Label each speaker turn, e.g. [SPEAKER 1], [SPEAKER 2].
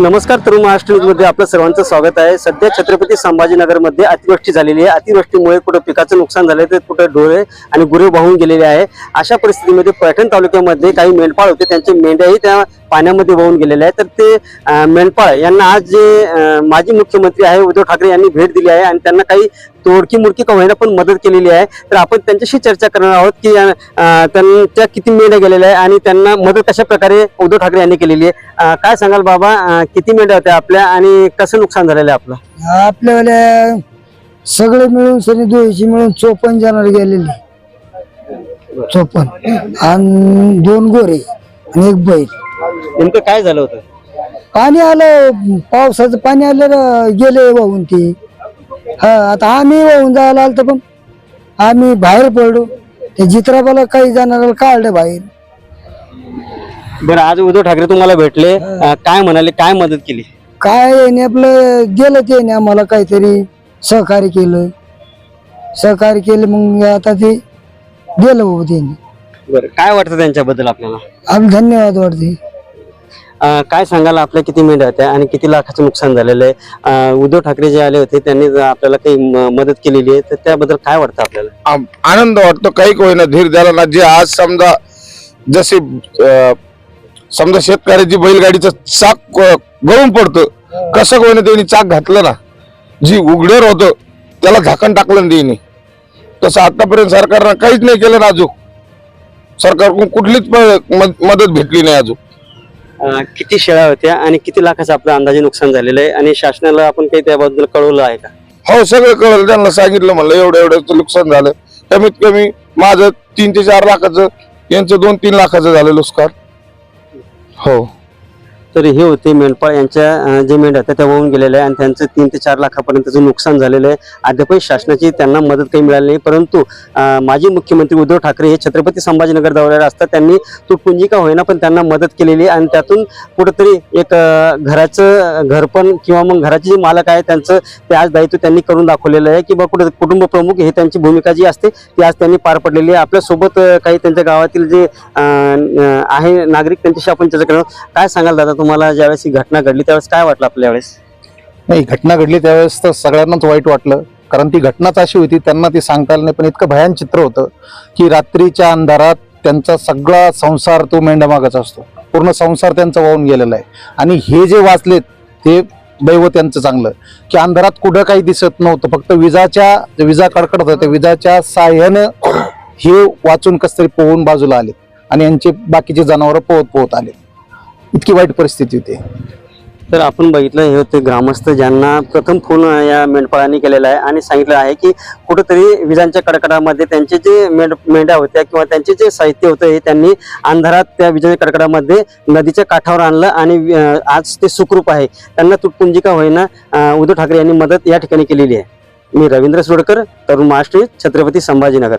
[SPEAKER 1] नमस्कार तरुण महाराष्ट्र न्यूजमध्ये आपलं सर्वांचं स्वागत आहे. सध्या छत्रपती संभाजीनगरमध्ये अतिवृष्टी झालेली आहे. अतिवृष्टीमुळे कुठं पिकाचं नुकसान झालं तर कुठं डोळे आणि गुरे वाहून गेलेले आहे. अशा परिस्थितीमध्ये पैठण तालुक्यामध्ये काही मेंढपाळ होते. त्यांचे मेंढ्याही त्या पाण्यामध्ये वाहून गेलेले आहे तर ते मेंढपाळ यांना आज जे माजी मुख्यमंत्री आहे उद्धव ठाकरे यांनी भेट दिली आहे आणि त्यांना काही तोडकी मुडकी का होईना पण मदत केलेली आहे. तर आपण त्यांच्याशी चर्चा करणार आहोत की त्यांच्या किती मेंढ्या गेलेल्या आहे आणि त्यांना मदत कशा प्रकारे उद्धव ठाकरे यांनी केलेली आहे. काय सांगाल बाबा किती मेंढ्या होत्या आपल्या आणि कसं नुकसान झालेलं आहे आपलं?
[SPEAKER 2] आपल्याला सगळे मिळून सनी दोघीची मिळून चोपन्न जणांना गेलेले. चोपन्न. आणि दोन गोरे आणि एक बैल.
[SPEAKER 1] नेमकं काय झालं होतं?
[SPEAKER 2] पाणी आलं पावसाचं पाणी आलं गेले वाहून ती. हा आता आम्ही वाहून जायला आलं तर पण आम्ही बाहेर पडलो. ते जित्राबाला काही जणांना काढलं बाहेर.
[SPEAKER 1] बरं आज उद्धव ठाकरे तुम्हाला भेटले. अं, काय म्हणाले काय मदत केली?
[SPEAKER 2] काय याने आपलं गेलं त्याने आम्हाला काहीतरी सहकार्य केलं. सहकार्य केलं मग आता ते गेलं बाबा त्यांनी.
[SPEAKER 1] बरं काय वाटतं त्यांच्याबद्दल आपल्याला?
[SPEAKER 2] आम्ही धन्यवाद वाटते.
[SPEAKER 1] काय सांगाल आपल्या किती मेंढ्या होत्या आणि किती लाखाचं नुकसान झालेलं आहे? उद्धव ठाकरे जे आले होते त्यांनी जर आपल्याला काही म- मदत केलेली आहे तर त्याबद्दल काय वाटतं आपल्याला?
[SPEAKER 3] आनंद वाटतो काही होईना धीर द्यायला ना जे आज समजा जसे समजा शेतकऱ्याची बैलगाडीचं चाक गळून पडतं कसं होईना त्यांनी चाक घातलं ना जी उघडेर होतं त्याला झाकण टाकलं ना त्यांनी. तसं आतापर्यंत सरकारनं काहीच नाही केलं ना अजून. सरकारकडून कुठलीच मदत भेटली नाही अजून.
[SPEAKER 1] किती शेळ्या होत्या आणि किती लाखाचं आपलं अंदाजे नुकसान झालेलं आहे आणि शासनाला आपण काही त्याबद्दल कळवलं आहे का?
[SPEAKER 3] हो सगळं कळलं. त्यांना सांगितलं म्हणलं एवढं एवढं नुकसान झालं. कमीत कमी माझं तीन ते चार लाखाचं यांचं दोन तीन लाखाचं झालं नुकसान. हो.
[SPEAKER 1] तर हे होते मेंढपाळ यांच्या जे मेंढ्या होत्या त्या वाहून गेलेल्या आहे आणि त्यांचं तीन ते चार लाखापर्यंतचं नुकसान झालेलं आहे अद्यापही शासनाची त्यांना मदत काही मिळाली नाही. परंतु माजी मुख्यमंत्री उद्धव ठाकरे हे छत्रपती संभाजीनगर दौऱ्यावर असतात. त्यांनी तुटपुंजिका होईना पण त्यांना मदत केलेली आहे आणि त्यातून कुठंतरी एक घराचं घरपण किंवा मग घराचे जे मालक आहे त्यांचं ते आज दायित्व त्यांनी करून दाखवलेलं आहे की बा कुठं कुटुंब प्रमुख हे त्यांची भूमिका जी असते ती आज त्यांनी पार पडलेली आहे. आपल्यासोबत काही त्यांच्या गावातील जे आहे नागरिक त्यांच्याशी आपण चर्चा करणार काय सांगाल दादा तुम्हाला ज्यावेळेस ही घटना घडली त्यावेळेस काय वाटलं आपल्या वेळेस
[SPEAKER 4] नाही घटना घडली त्यावेळेस तर सगळ्यांनाच वाईट वाटलं. कारण ती घटनाच अशी होती त्यांना ती सांगता आलं नाही. पण इतकं भयान चित्र होतं की रात्रीच्या अंधारात त्यांचा सगळा संसार तो मेंढ्यामागाचा असतो. पूर्ण संसार त्यांचा वाहून गेलेला आहे. आणि हे जे वाचलेत ते दैव त्यांचं चांगलं. की अंधारात कुठं काही दिसत नव्हतं. फक्त विजाच्या विजा कडकडत होत्या त्या विजाच्या साह्यानं हे वाचून कस तरी पोहून बाजूला आले आणि यांचे बाकीचे जनावरं पोहत पोहत आले इतकी वाईट परिस्थिती होती.
[SPEAKER 1] तर आपण बघितलं हे होते ग्रामस्थ ज्यांना प्रथम फोन या मेंढपाळांनी केलेला आहे आणि सांगितलं आहे की कुठंतरी विजांच्या कडकडामध्ये त्यांचे जे मेंढ मेंढ्या होत्या किंवा त्यांचे जे साहित्य होतं हे त्यांनी अंधारात त्या विजांच्या कडकडामध्ये नदीच्या काठावर आणलं आणि आज ते सुखरूप आहे. त्यांना तुटपुंजिका होईना उद्धव ठाकरे यांनी मदत या ठिकाणी केलेली आहे. मी रवींद्र सोडकर तरुण महाराष्ट्र छत्रपती संभाजीनगर.